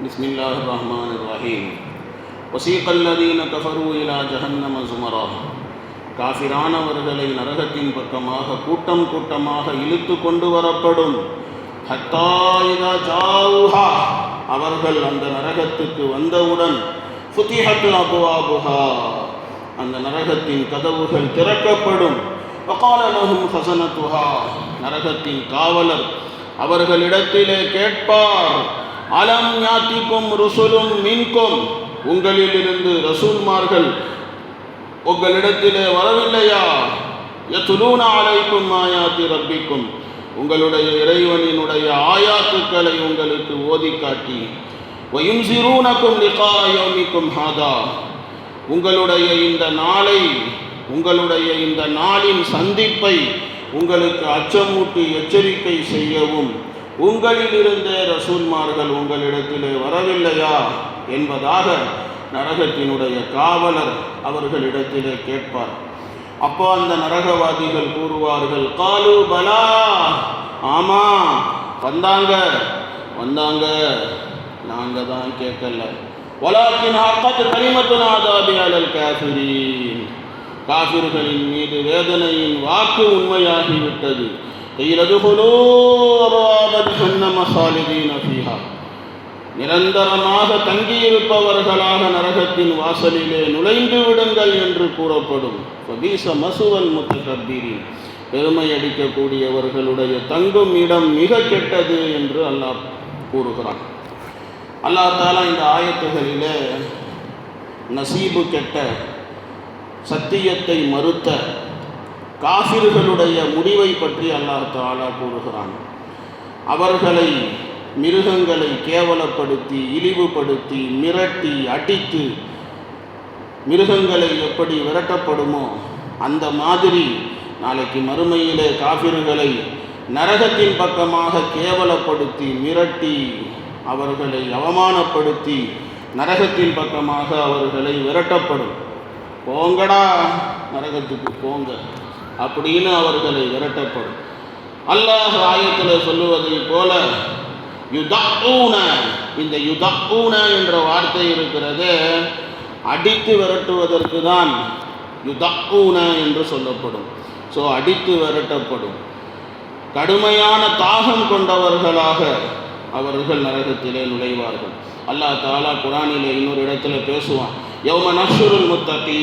بسم الله الرحمن الرحيم وسيق الذين كفروا إلى جهنم زمرا காஃபிரானவர்களை நரகத்தின் பக்கமாக கூட்டம் கூட்டமாக இழுத்து கொண்டு வரப்படும் ஹத்தாயிதா ஜாவுஹா அவர்கள் அந்த நரகத்துக்கு வந்தவுடன் ஃபுதிஹத் அபுவாபுஹா அந்த நரகத்தின் கதவுகள் திறக்கப்படும் வகால லஹும் ஹசனத்துஹா நரகத்தின் காவலர் அவர்களிடத்திலே கேட்பார் அலம் யாத்திக்கும் ருசுலும் மின்கும். உங்களிலிருந்து ரசூல்மார்கள் உங்களிடத்திலே வரவில்லையா? எத்துலூன அலைக்கும் மாயாத்தி ரப்பிக்கும். உங்களுடைய இறைவனினுடைய ஆயாத்துக்களை உங்களுக்கு ஓதி காட்டி வயும் சிறூனக்கும் லிகாயோமிக்கும் ஹாதா. உங்களுடைய இந்த நாளை உங்களுடைய இந்த நாளின் சந்திப்பை உங்களுக்கு அச்சமூட்டி எச்சரிக்கை செய்யவும் உங்களிலிருந்தே ரசூல்மார்கள் உங்களிடத்திலே வரவில்லையா? என்பதாக நரகத்தினுடைய காவலர் அவர்களிடத்திலே கேட்பார். அப்போ அந்த நரகவாதிகள் கூறுவார்கள் காலு பலா! ஆமா வந்தாங்க வந்தாங்க. நாங்கள் தான் கேட்கல. வலாக்கின் ஹக்கத் கரிமத்துன் ஆதாபி காஃபிர்களின் மீது வேதனையின் வாக்கு உண்மையாகிவிட்டது. நிரந்தரமாக தங்கியிருப்பவர்களாக நரகத்தின் வாசலிலே நுழைந்து விடுங்கள் என்று கூறப்படும். ஃபபீச மசுவல் முத்தகபீரி பெருமை அடிக்கக்கூடியவர்களுடைய தங்கும் இடம் மிக கெட்டது என்று அல்லாஹ் கூறுகிறான். அல்லாஹ் தாலா இந்த ஆயத்துகளிலே நசீபு கெட்ட சத்தியத்தை மறுத்த காசிர்களுடைய முடிவை பற்றி அல்லாஹ் தாலா கூறுகிறான். அவர்களை மிருகங்களை கேவலப்படுத்தி இழிவுபடுத்தி மிரட்டி அடித்து மிருகங்களை எப்படி விரட்டப்படுமோ அந்த மாதிரி நாளைக்கு மறுமையிலே காபிர்களை நரகத்தின் பக்கமாக கேவலப்படுத்தி மிரட்டி அவர்களை அவமானப்படுத்தி நரகத்தின் பக்கமாக அவர்களை விரட்டப்படும். போங்கடா நரகத்துக்கு போங்க. அப்படின்னு அவர்களை விரட்டப்படும். அல்லாஹ் ஆயத்தில் சொல்லுவதை போல யுதூன இந்த யுதூன என்ற வார்த்தை இருக்கிறது அடித்து விரட்டுவதற்கு தான் யுதூன என்று சொல்லப்படும். ஸோ அடித்து விரட்டப்படும். கடுமையான தாகம் கொண்டவர்களாக அவர்கள் நரகத்திலே நுழைவார்கள். அல்லாஹ் தாலா குரானிலே இன்னொரு இடத்துல பேசுவான் யௌம நஷுருல் முத்தகீ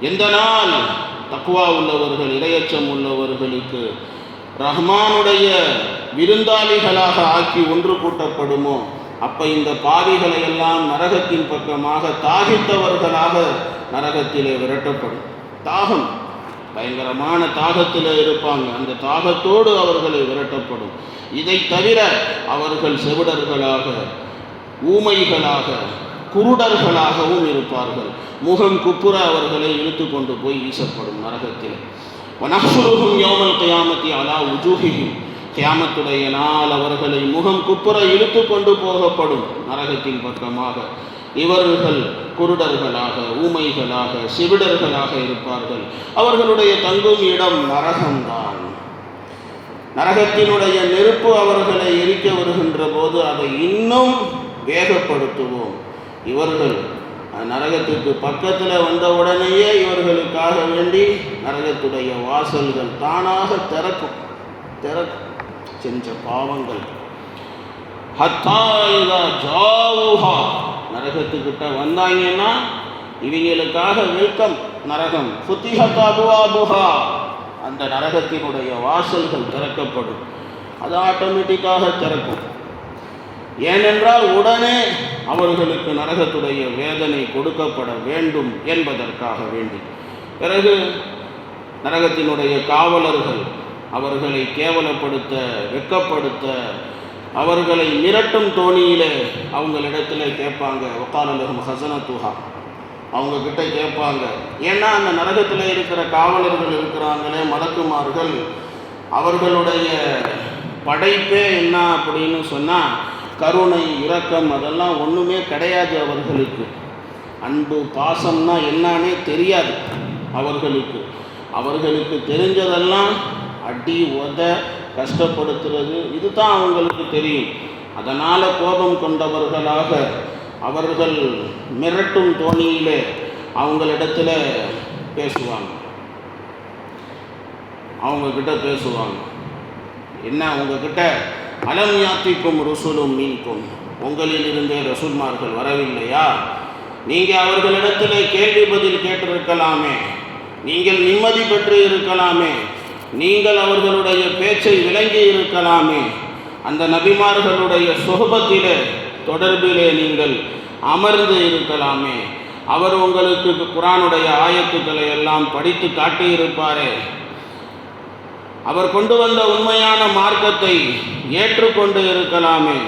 எந்த நாள் தக்குவா உள்ளவர்கள் இரையச்சம் உள்ளவர்களுக்கு ரஹ்மானுடைய விருந்தாளிகளாக ஆக்கி ஒன்று கூட்டப்படுமோ? அப்போ இந்த பாவிகளை எல்லாம் நரகத்தின் பக்கமாக தாகித்தவர்களாக நரகத்திலே விரட்டப்படும். தாகம். பயங்கரமான தாகத்தில் இருப்பாங்க. அந்த தாகத்தோடு அவர்களை விரட்டப்படும். இதை தவிர அவர்கள் செவிடர்களாக ஊமைகளாக குருடர்களாகவும் இருப்பார்கள். முகம் குப்புற அவர்களை இழுத்து கொண்டு போய் வீசப்படும் நரகத்தில். வனஹ்சுருஹும் யோமல் கயாமத்தி அலா உஜூகியும் கியாமத்துடைய நாள் அவர்களை முகம் குப்புற இழுத்து கொண்டு போகப்படும் நரகத்தின் பக்கமாக. இவர்கள் குருடர்களாக ஊமைகளாக சிவிடர்களாக இருப்பார்கள். அவர்களுடைய தங்கும் இடம் நரகம்தான். நரகத்தினுடைய நெருப்பு அவர்களை எரிக்க வருகின்ற போது அதை இன்னும் வேகப்படுத்துவோம். இவர்கள் நரகத்துக்கு பக்கத்தில் வந்த உடனேயே இவர்களுக்காக வேண்டி நரகத்துடைய வாசல்கள் தானாக திறக்கும் திறக்கும் செஞ்ச பாவங்கள். ஜாவுஹா. நரகத்துக்கிட்ட வந்தாங்கன்னா இவங்களுக்காக வெல்கம் நரகம். ஃபுத்திஹத் அந்த நரகத்தினுடைய வாசல்கள் திறக்கப்படும். அது ஆட்டோமேட்டிக்காக திறக்கும். ஏனென்றால் உடனே அவர்களுக்கு நரகத்துடைய வேதனை கொடுக்கப்பட வேண்டும் என்பதற்காக வேண்டி. பிறகு நரகத்தினுடைய காவலர்கள் அவர்களை கேவலப்படுத்த வெக்கப்படுத்த அவர்களை மிரட்டும் தோணியிலே அவங்களிடத்தில் கேட்பாங்க. ஒக்காலலகம் ஹசனத்துஹா. அவங்க கிட்ட கேட்பாங்க. ஏன்னா அந்த நரகத்தில் இருக்கிற காவலர்கள் இருக்கிறாங்களே மலக்குமார்கள் அவர்களுடைய படைப்பே என்ன அப்படின்னு சொன்னால் கருணை இரக்கம் அதெல்லாம் ஒன்றுமே கிடையாது அவர்களுக்கு. அன்பு பாசம்னா என்னன்னே தெரியாது அவர்களுக்கு. அவர்களுக்கு தெரிஞ்சதெல்லாம் அடி உத கஷ்டப்படுத்துறது இதுதான் அவங்களுக்கு தெரியும். அதனால் கோபம் கொண்டவர்களாக அவர்கள் மிரட்டும் தோணியிலே அவங்களிடத்துல பேசுவாங்க. அவங்கக்கிட்ட பேசுவாங்க. என்ன அவங்கக்கிட்ட அலம் யாத்திக்கும் ருசுலும் மீன்கும். உங்களில் இருந்தே ரசூல்மார்கள் வரவில்லையா? நீங்கள் அவர்களிடத்தில் கேள்வி பதில் கேட்டிருக்கலாமே. நீங்கள் நிம்மதி பெற்று இருக்கலாமே. நீங்கள் அவர்களுடைய பேச்சை விளங்கி இருக்கலாமே. அந்த நபிமார்களுடைய சுகபத்திலே தொடர்பிலே நீங்கள் அமர்ந்து இருக்கலாமே. அவர் உங்களுக்கு குரானுடைய ஆயத்துக்களை எல்லாம் படித்து காட்டியிருப்பாரே. அவர் கொண்டு வந்த உண்மையான மார்க்கத்தை ஏற்றுக்கொண்டு இருக்கலாமே.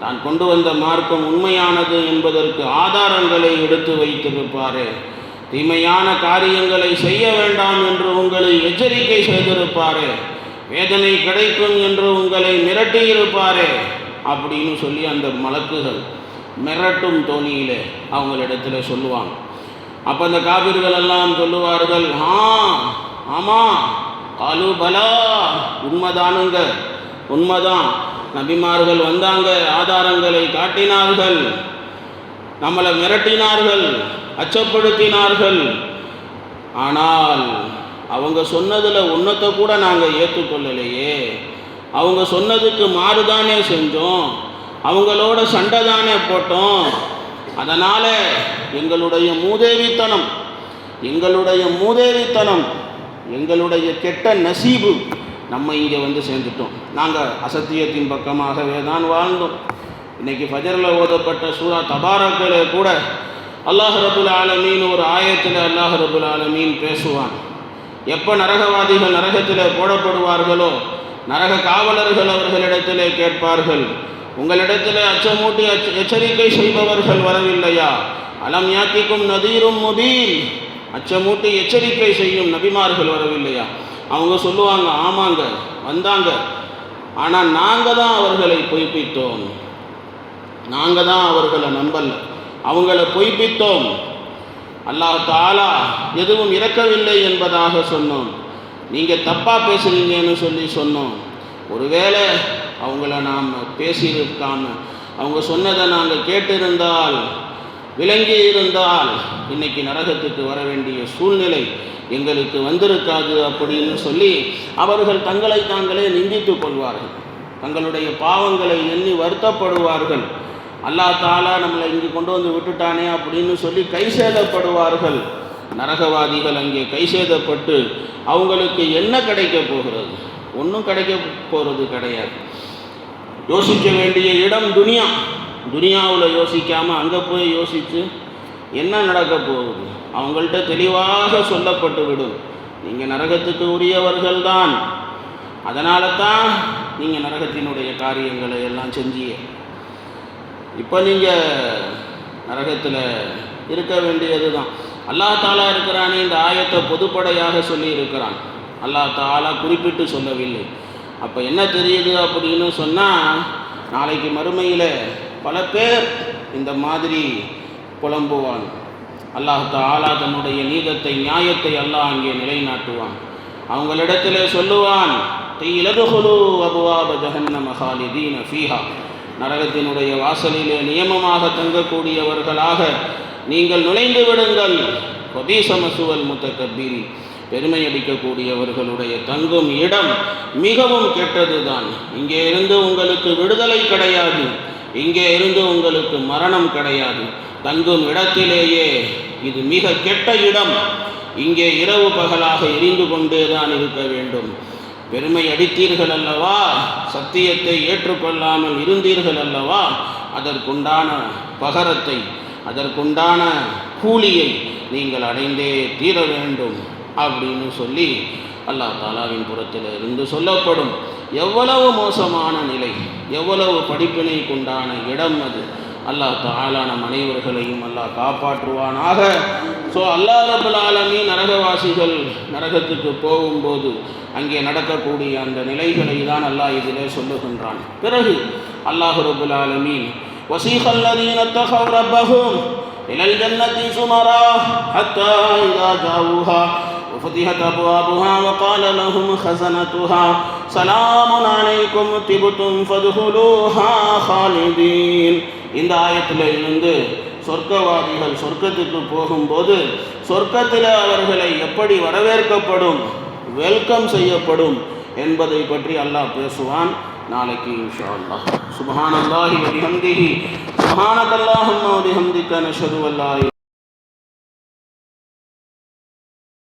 தான் கொண்டு வந்த மார்க்கம் உண்மையானது என்பதற்கு ஆதாரங்களை எடுத்து வைத்திருப்பாரே. தீமையான காரியங்களை செய்ய வேண்டாம் என்று உங்களை எச்சரிக்கை செய்திருப்பாரே. வேதனை கிடைக்கும் என்று உங்களை மிரட்டியிருப்பாரே அப்படின்னு சொல்லி அந்த மலக்குகள் மிரட்டும் தோணியிலே அவங்களிடத்தில் சொல்லுவாங்க. அப்போ அந்த காவிர்கள் எல்லாம் சொல்லுவார்கள் ஆ ஆமாம் காலு பலா உண்மைதானுங்க. உண்மைதான். நபிமார்கள் வந்தாங்க. ஆதாரங்களை காட்டினார்கள். நம்மளை மிரட்டினார்கள். அச்சப்படுத்தினார்கள். ஆனால் அவங்க சொன்னதில் ஒன்றத்தை கூட நாங்கள் ஏற்றுக்கொள்ளலையே. அவங்க சொன்னதுக்கு மாறுதானே செஞ்சோம். அவங்களோட சண்டை தானே போட்டோம். அதனால் எங்களுடைய மூதேவித்தனம் எங்களுடைய மூதேவித்தனம் எங்களுடைய கெட்ட நசீபு நம்ம இங்கே வந்து சேர்ந்துட்டோம். நாங்கள் அசத்தியத்தின் பக்கமாகவே தான் வாழ்ந்தோம். இன்றைக்கி ஃபஜரில் ஓதப்பட்ட சூரா தபாரக்கில் கூட அல்லாஹ் ரபுல் ஆலமீன் ஒரு ஆயத்தில் அல்லாஹ் ரபுல் ஆலமீன் பேசுவான். எப்போ நரகவாதிகள் நரகத்தில் போடப்படுவார்களோ நரக காவலர்கள் அவர்களிடத்திலே கேட்பார்கள் உங்களிடத்தில் அச்சமூட்டி அச்ச எச்சரிக்கை செய்பவர்கள் வரவில்லையா? அலம் யாத்திக்கும் நதீரும் முபீன்? அச்சமூட்டி எச்சரிக்கை செய்யும் நபிமார்கள் வரவில்லையா? அவங்க சொல்லுவாங்க ஆமாங்க வந்தாங்க. ஆனால் நாங்கள் தான் அவர்களை பொய்ப்பித்தோம். நாங்கள் தான் அவர்களை நம்பல. அவங்கள பொய்ப்பித்தோம். அல்லாஹ் தாலா எதுவும் இறக்கவில்லை என்பதாக சொன்னோம். நீங்கள் தப்பாக பேசுகிறீங்கன்னு சொல்லி சொன்னோம். ஒருவேளை அவங்கள நாம் பேசியிருக்காம அவங்க சொன்னதை நாங்கள் கேட்டிருந்தால் விளங்கி இருந்தால் இன்னைக்கு நரகத்துக்கு வர வேண்டிய சூழ்நிலை எங்களுக்கு வந்திருக்காது அப்படின்னு சொல்லி அவர்கள் தங்களை தாங்களே நிந்தித்துக் கொள்வார்கள். தங்களுடைய பாவங்களை எண்ணி வருத்தப்படுவார்கள். அல்லாஹ் தாலா நம்மளை இங்கு கொண்டு வந்து விட்டுட்டானே அப்படின்னு சொல்லி கை சேதப்படுவார்கள். நரகவாதிகள் அங்கே கை சேதப்பட்டு அவங்களுக்கு என்ன கிடைக்க போகிறது? ஒன்றும் கிடைக்க போகிறது கிடையாது. யோசிக்க வேண்டிய இடம் துனியா. துனியாவில் யோசிக்காமல் அங்கே போய் யோசித்து என்ன நடக்க போகுது? அவங்கள்ட்ட தெளிவாக சொல்லப்பட்டு விடும். நீங்கள் நரகத்துக்கு உரியவர்கள் தான் அதனால தான் நீங்கள் நரகத்தினுடைய காரியங்களை எல்லாம் செஞ்சிய இப்போ நீங்கள் நரகத்தில் இருக்க வேண்டியது தான் அல்லாஹ் தாலா இருக்கிறானே இந்த ஆயத்தை பொதுப்படையாக சொல்லி இருக்கிறான் அல்லாஹ் தாலா குறிப்பிட்டு சொல்லவில்லை. அப்போ என்ன தெரியுது அப்படின்னு சொன்னால் நாளைக்கு மறுமையில் பல பேர் இந்த மாதிரி புலம்புவான். அல்லாஹ் தாலா தன்னுடைய நீதத்தை நியாயத்தை அல்லாஹ் அங்கே நிலைநாட்டுவான். அவங்களிடத்திலே சொல்லுவான் நரகத்தினுடைய வாசலிலே நியமமாக தங்கக்கூடியவர்களாக நீங்கள் நுழைந்து விடுங்கள். கபீசமசுவல் முத்தகபீரி பெருமை அடிக்கக்கூடியவர்களுடைய தங்கும் இடம் மிகவும் கெட்டதுதான். இங்கே இருந்து உங்களுக்கு விடுதலை கிடையாது. இங்கே இருந்து உங்களுக்கு மரணம் கிடையாது. தங்கும் இடத்திலேயே இது மிக கெட்ட இடம். இங்கே இரவு பகலாக எரிந்து கொண்டே தான் இருக்க வேண்டும். பெருமை அடித்தீர்கள் அல்லவா? சத்தியத்தை ஏற்றுக்கொள்ளாமல் இருந்தீர்கள் அல்லவா? அதற்குண்டான பகரத்தை அதற்குண்டான கூலியை நீங்கள் அடைந்தே தீர வேண்டும் அப்படின்னு சொல்லி அல்லாஹ் தாலாவின் புறத்தில் இருந்து சொல்லப்படும். எவ்வளவு மோசமான நிலை எவ்வளவு படிப்பினை கொண்டான இடம் அது அல்லாஹ் தாலா நம் அனைவர்களையும் அல்லாஹ் காப்பாற்றுவானாக ஸோ அல்லாஹ் ரபுல் ஆலமீ நரகவாசிகள் நரகத்துக்கு போகும்போது அங்கே நடக்கக்கூடிய அந்த நிலைகளை தான் அல்லாஹ் இதிலே சொல்லுகின்றான் பிறகு அல்லாஹ் ரபுல் ஆலமீன் وسيق الذين اتقوا ربهم إلى الجنة زمرا حتى إذا جاءوها وفتحت أبوابها وقال لهم خزنتها சலாமுன் அலைக்கும் திபுத்தும் ஃபதுஹுலூஹா ஹாலிதீன். இந்த ஆயத்தில் இருந்து சொர்க்கவாதிகள் சொர்க்கத்துக்கு போகும்போது சொர்க்கத்தில் அவர்களை எப்படி வரவேற்கப்படும் வெல்கம் செய்யப்படும் என்பதை பற்றி அல்லாஹ் பேசுவான். நாளைக்கு இன்ஷா அல்லாஹ் சுபஹானல்லாஹி வபிஹம்திஹி. சுபஹானக்கல்லாஹும்ம வபிஹம்திக நஷ்ஹது அன்